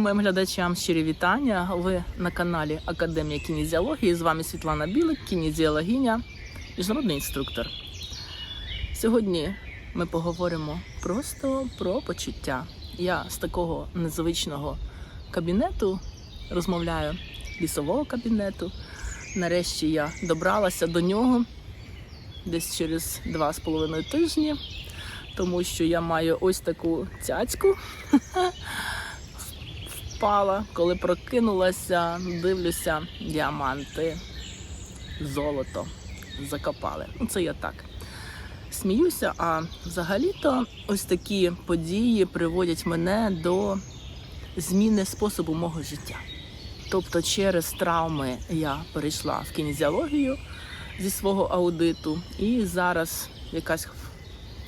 Всім моїм глядачам щирі вітання. Ви на каналі Академія кінезіології. З вами Світлана Білик, кінезіологиня, міжнародний інструктор. Сьогодні ми поговоримо просто про почуття. Я з такого незвичного кабінету розмовляю, лісового кабінету. Нарешті я добралася до нього десь через два з половиною тижні, тому що я маю ось таку цяцьку. Впала, коли прокинулася, дивлюся, діаманти, золото закопали. Ну, це я так сміюся. А взагалі-то ось такі події приводять мене до зміни способу мого життя. Тобто, через травми я перейшла в кінезіологію зі свого аудиту, і зараз якась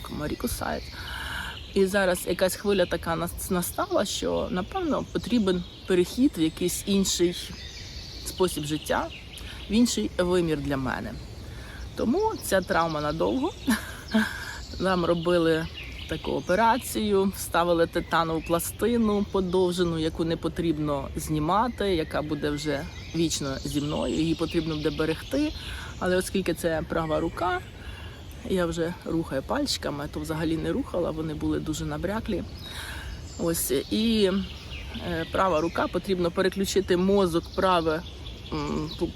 комарі кусають. І зараз якась хвиля така нас- настала, що напевно потрібен перехід в якийсь інший спосіб життя, в інший вимір для мене. Тому ця травма надовго. Нам робили таку операцію, вставили титанову пластину подовжену, яку не потрібно знімати, яка буде вже вічно зі мною. Її потрібно буде берегти. Але оскільки це права рука, я вже рухаю пальчиками, то взагалі не рухала, вони були дуже набряклі. Ось і е, права рука потрібно переключити мозок праве,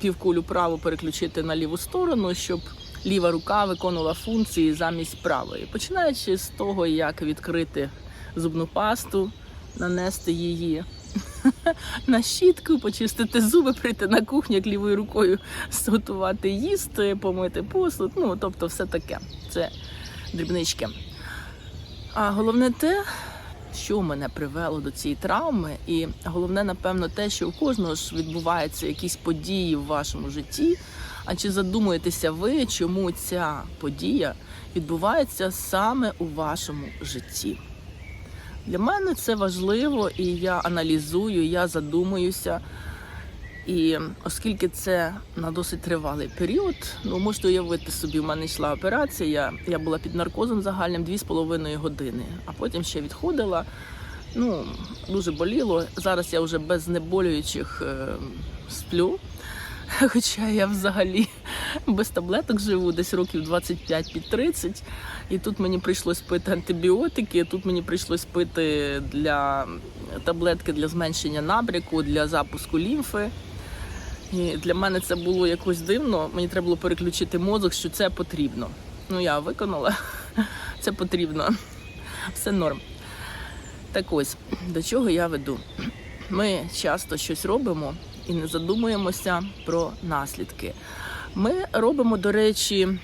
півкулю праву переключити на ліву сторону, щоб ліва рука виконувала функції замість правої. Починаючи з того, як відкрити зубну пасту, нанести її на щітку, почистити зуби, прийти на кухню, як лівою рукою зготувати їсти, помити посуд. Ну, тобто, все таке. Це дрібнички. А головне те, що мене привело до цієї травми, і головне, напевно, те, що у кожного ж відбуваються якісь події в вашому житті. А чи задумуєтеся ви, чому ця подія відбувається саме у вашому житті? Для мене це важливо, і я аналізую, я задумуюся. І оскільки це на досить тривалий період, ну можете уявити собі, в мене йшла операція. Я, була під наркозом загальним 2,5 години, а потім ще відходила. Ну, дуже боліло. Зараз я вже без знеболюючих е, сплю. Хоча я взагалі без таблеток живу, десь років 25 під 30. І тут мені прийшлось пити антибіотики, тут мені прийшлось пити для таблетки для зменшення набряку, для запуску лімфи. І для мене це було якось дивно. Мені треба було переключити мозок, що це потрібно. Ну, я виконала, це потрібно. Все норм. Так ось, до чого я веду? Ми часто щось робимо і не задумуємося про наслідки. Ми робимо, до речі,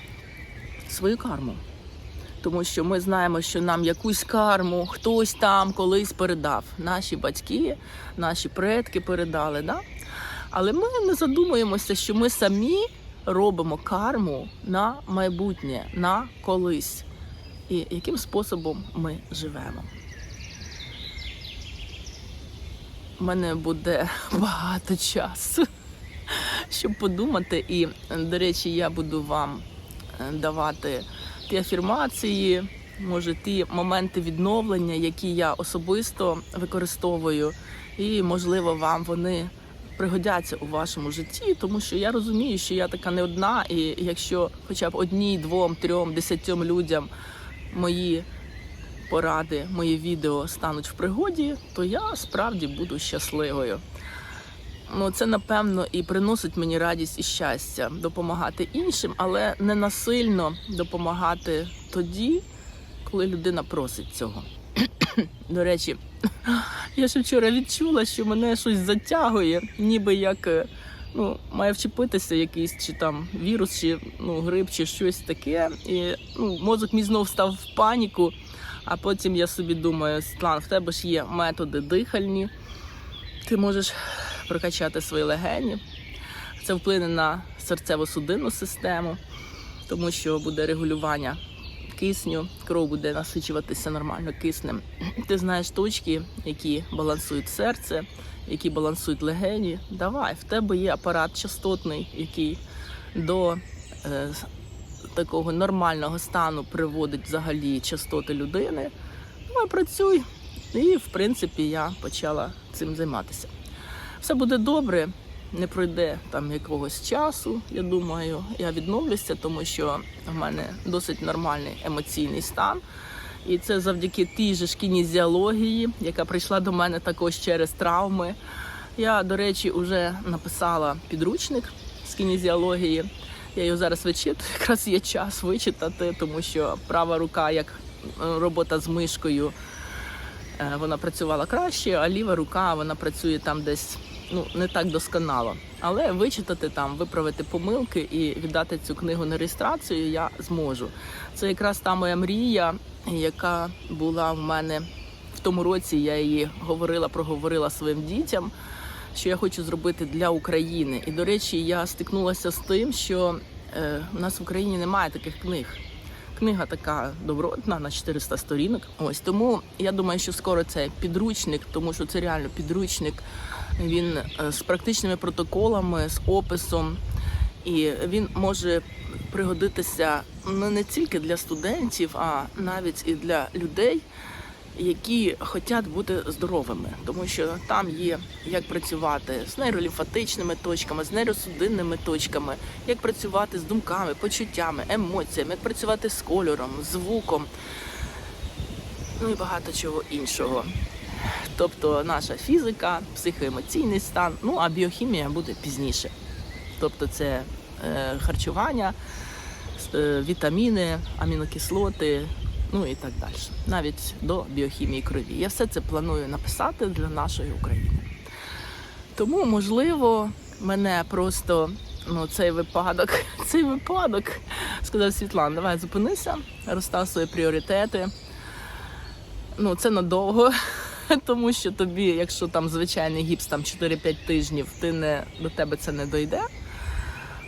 свою карму. Тому що ми знаємо, що нам якусь карму хтось там колись передав. Наші батьки, наші предки передали. Да? Але ми не задумуємося, що ми самі робимо карму на майбутнє, на колись. І яким способом ми живемо. У мене буде багато часу, щоб подумати. І, до речі, я буду вам е, давати ті афірмації, може, ті моменти відновлення, які я особисто використовую, і, можливо, вам вони пригодяться у вашому житті, тому що я розумію, що я така не одна, і якщо хоча б одній, двом, трьом, десятьом людям мої поради, мої відео стануть в пригоді, то я справді буду щасливою. Ну, це напевно і приносить мені радість і щастя допомагати іншим, але не насильно допомагати тоді, коли людина просить цього. До речі, я ще вчора відчула, що мене щось затягує, ніби як е, ну, має вчепитися якийсь чи там вірус, чи ну, грип, чи щось таке. І ну, мозок мій знов став в паніку. А потім я собі думаю, Світлан, в тебе ж є методи дихальні, ти можеш прокачати свої легені. Це вплине на серцево-судинну систему, тому що буде регулювання кисню, кров буде насичуватися нормально киснем. Ти знаєш точки, які балансують серце, які балансують легені. Давай, в тебе є апарат частотний, який до е, такого нормального стану приводить взагалі частоти людини. Давай працюй І, в принципі, я почала цим займатися. Все буде добре, не пройде там якогось часу. Я думаю, я відновлюся, тому що в мене досить нормальний емоційний стан. І це завдяки тій же кінезіології, яка прийшла до мене також через травми. Я, до речі, вже написала підручник з кінезіології. Я його зараз вичитую, якраз є час вичитати, тому що права рука, як е, робота з мишкою, е, вона працювала краще, а ліва рука вона працює там десь ну, не так досконало. Але вичитати там, виправити помилки і віддати цю книгу на реєстрацію я зможу. Це якраз та моя мрія, яка була в мене в тому році. Я її говорила, проговорила своїм дітям, що я хочу зробити для України. І до речі, я стикнулася з тим, що е, у нас в Україні немає таких книг. Книга така добротна на 400 сторінок. Ось тому я думаю, що скоро це підручник, тому що це реально підручник. Він е, з практичними протоколами, з описом, і він може пригодитися ну, не тільки для студентів, а навіть і для людей, які хочуть бути здоровими, тому що там є як працювати з нейролімфатичними точками, з нейросудинними точками, як працювати з думками, почуттями, емоціями, як працювати з кольором, звуком, ну і багато чого іншого. Тобто наша фізика, психоемоційний стан, ну а біохімія буде пізніше. Тобто це е, харчування, е, вітаміни, амінокислоти, ну і так далі. Навіть до біохімії крові. Я все це планую написати для нашої України. Тому, можливо, мене просто ну, цей випадок, цей випадок, сказав Світлана, давай зупинися, розстав пріоритети. Ну, це надовго. Тому що тобі, якщо там звичайний гіпс там 4-5 тижнів, ти не до тебе це не дойде.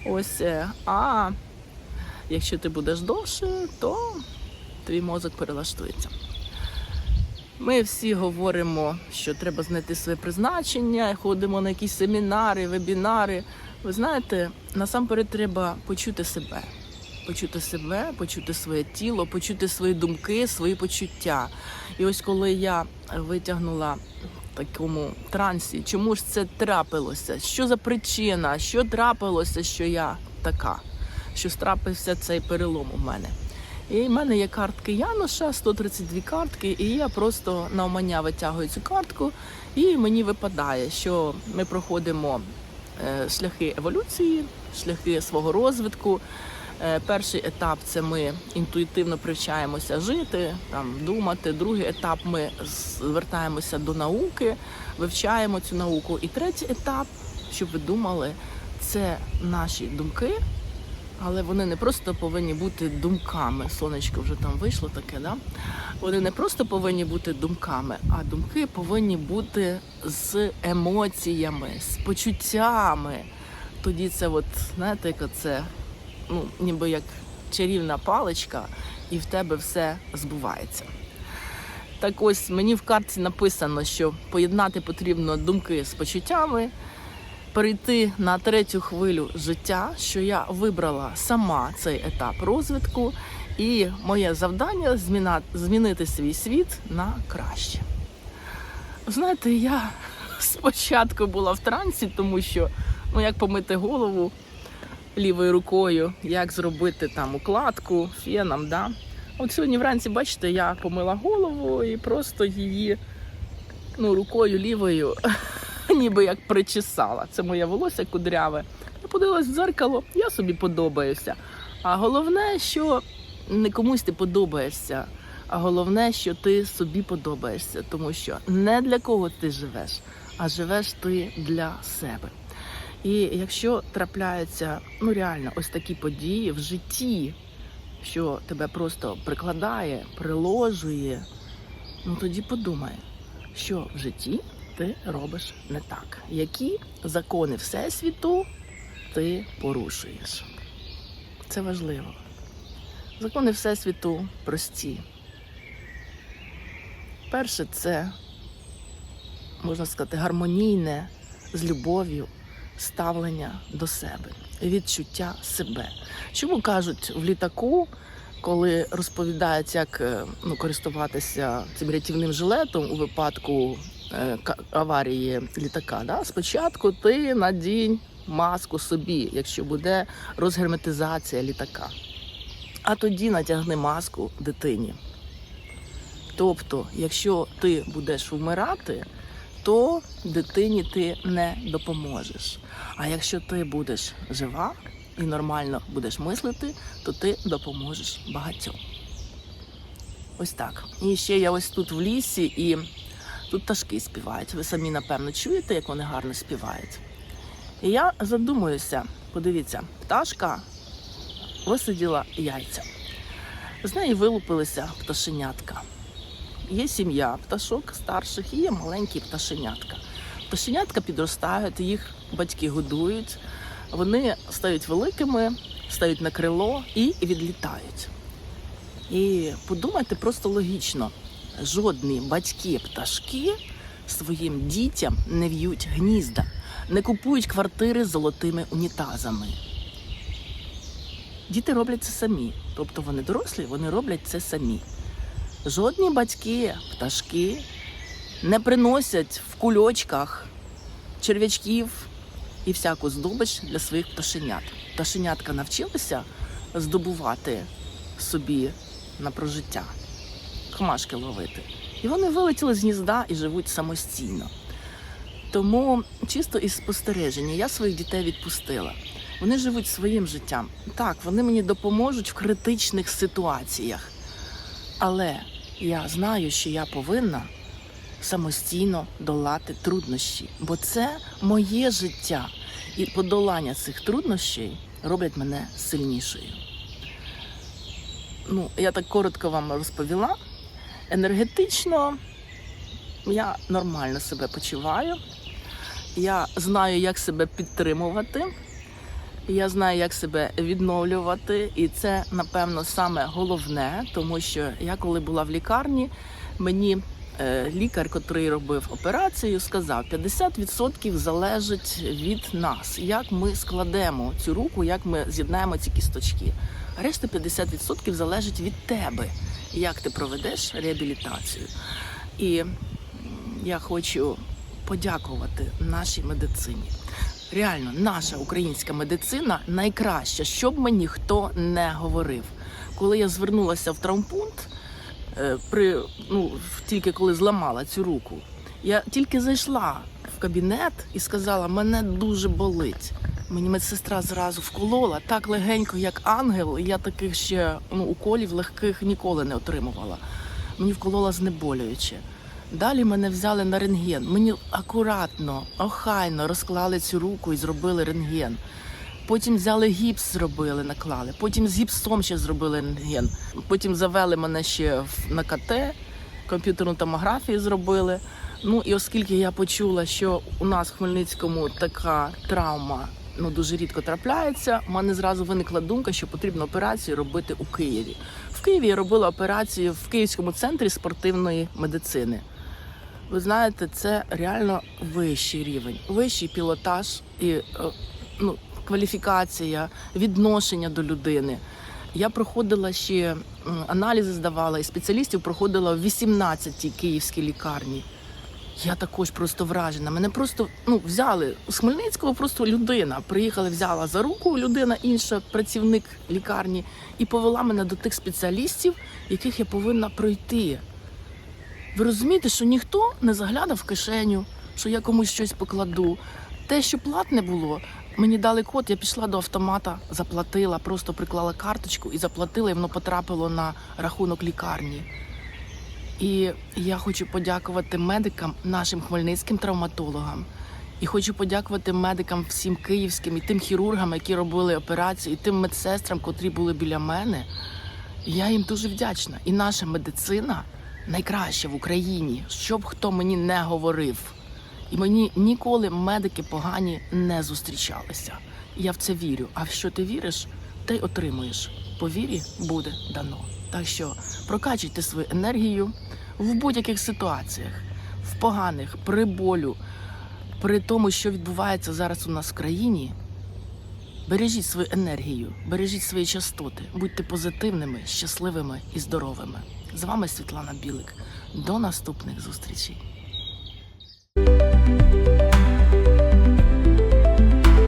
Ось, е, а якщо ти будеш довше, то твій мозок перелаштується. Ми всі говоримо, що треба знайти своє призначення, ходимо на якісь семінари, вебінари. Ви знаєте, насамперед треба почути себе. Почути себе, почути своє тіло, почути свої думки, свої почуття. І ось коли я витягнула в такому трансі, чому ж це трапилося? Що за причина? Що трапилося, що я така? Що трапився цей перелом у мене? І в мене є картки Яноша, 132 картки, і я просто навмання витягую цю картку, і мені випадає, що ми проходимо е, шляхи еволюції, шляхи свого розвитку. Е, Перший етап це ми інтуїтивно привчаємося жити, там думати. Другий етап ми звертаємося до науки, вивчаємо цю науку. І третій етап, щоб ви думали, це наші думки, але вони не просто повинні бути думками. Сонечко вже там вийшло таке, да? Вони не просто повинні бути думками, а думки повинні бути з емоціями, з почуттями. Тоді це, от, знаєте, як це ну, ніби як чарівна паличка, і в тебе все збувається. Так ось мені в картці написано, що поєднати потрібно думки з почуттями, перейти на третю хвилю життя, що я вибрала сама цей етап розвитку, і моє завдання змінити свій світ на краще. Знаєте, я спочатку була в трансі, тому що ну як помити голову лівою рукою, як зробити там укладку феном. Да? От сьогодні вранці, бачите, я помила голову і просто її ну, рукою лівою, ніби як причесала. Це моє волосся кудряве. Я подивилась в дзеркало, я собі подобаюся. А головне, що не комусь ти подобаєшся, а головне, що ти собі подобаєшся, тому що не для кого ти живеш, а живеш ти для себе. І якщо трапляються ну реально ось такі події в житті, що тебе просто прикладає, приложує, ну тоді подумай, що в житті ти робиш не так. Які закони Всесвіту ти порушуєш? Це важливо. Закони Всесвіту прості. Перше, це можна сказати гармонійне з любов'ю ставлення до себе, відчуття себе. Чому кажуть в літаку, коли розповідають, як е, ну, користуватися цим рятівним жилетом у випадку е, аварії літака, да? спочатку ти надінь маску собі, якщо буде розгерметизація літака. А тоді натягни маску дитині. Тобто, якщо ти будеш вмирати, то дитині ти не допоможеш. А якщо ти будеш жива і нормально будеш мислити, то ти допоможеш багатьом. Ось так. І ще я ось тут в лісі, і тут пташки співають. Ви самі, напевно, чуєте, як вони гарно співають. І я задумуюся, подивіться, пташка висиділа яйця. З неї вилупилися пташенятка. Є сім'я пташок старших і є маленькі пташенятка. Пташенятка підростають, їх батьки годують, вони стають великими, стають на крило і відлітають. І подумайте просто логічно: жодні батьки пташки своїм дітям не в'ють гнізда, не купують квартири з золотими унітазами. Діти роблять це самі, тобто вони дорослі, вони роблять це самі. Жодні батьки, пташки не приносять в кульочках черв'ячків і всяку здобич для своїх пташенят. Пташенятка навчилися здобувати собі на прожиття, хмашки ловити. І вони вилетіли з гнізда і живуть самостійно. Тому чисто із спостереження я своїх дітей відпустила. Вони живуть своїм життям. Так, вони мені допоможуть в критичних ситуаціях. Але я знаю, що я повинна самостійно долати труднощі, бо це моє життя. І подолання цих труднощей роблять мене сильнішою. Ну, я так коротко вам розповіла. Енергетично я нормально себе почуваю. Я знаю, як себе підтримувати. Я знаю, як себе відновлювати, і це напевно саме головне, тому що я коли була в лікарні, мені е, лікар, котрий робив операцію, сказав: 50% залежить від нас, як ми складемо цю руку, як ми з'єднаємо ці кісточки. А решта 50% залежить від тебе, як ти проведеш реабілітацію. І я хочу подякувати нашій медицині. Реально, наша українська медицина найкраща, що б мені хто не говорив. Коли я звернулася в травмпункт, е, при, ну, тільки коли зламала цю руку, я тільки зайшла в кабінет і сказала, мене дуже болить. Мені медсестра зразу вколола так легенько, як ангел. Я таких ще ну, уколів легких ніколи не отримувала. Мені вколола знеболююче. Далі мене взяли на рентген. Мені акуратно, охайно розклали цю руку і зробили рентген. Потім взяли гіпс, зробили, наклали. Потім з гіпсом ще зробили рентген. Потім завели мене ще в- на КТ, комп'ютерну томографію зробили. Ну і оскільки я почула, що у нас в Хмельницькому така травма ну дуже рідко трапляється, у мене зразу виникла думка, що потрібно операцію робити у Києві. В Києві я робила операцію в Київському центрі спортивної медицини. Ви знаєте, це реально вищий рівень, вищий пілотаж і е, ну, кваліфікація, відношення до людини. Я проходила ще аналізи, здавала і спеціалістів проходила в 18-й київській лікарні. Я також просто вражена. Мене просто ну взяли з Хмельницького, просто людина. Приїхала, взяла за руку людина, інша працівник лікарні, і повела мене до тих спеціалістів, яких я повинна пройти. Ви розумієте, що ніхто не заглядав в кишеню, що я комусь щось покладу. Те, що платне було, мені дали код, я пішла до автомата, заплатила, просто приклала карточку і заплатила, і воно потрапило на рахунок лікарні. І я хочу подякувати медикам, нашим хмельницьким травматологам. І хочу подякувати медикам всім київським і тим хірургам, які робили операції, і тим медсестрам, котрі були біля мене. Я їм дуже вдячна. І наша медицина найкраща в Україні, щоб хто мені не говорив. І мені ніколи медики погані не зустрічалися. Я в це вірю. А в що ти віриш, й отримуєш. По вірі буде дано. Так що прокачуйте свою енергію в будь-яких ситуаціях, в поганих, при болю, при тому, що відбувається зараз у нас в країні. Бережіть свою енергію, бережіть свої частоти, будьте позитивними, щасливими і здоровими. З вами Світлана Білик. До наступних зустрічей.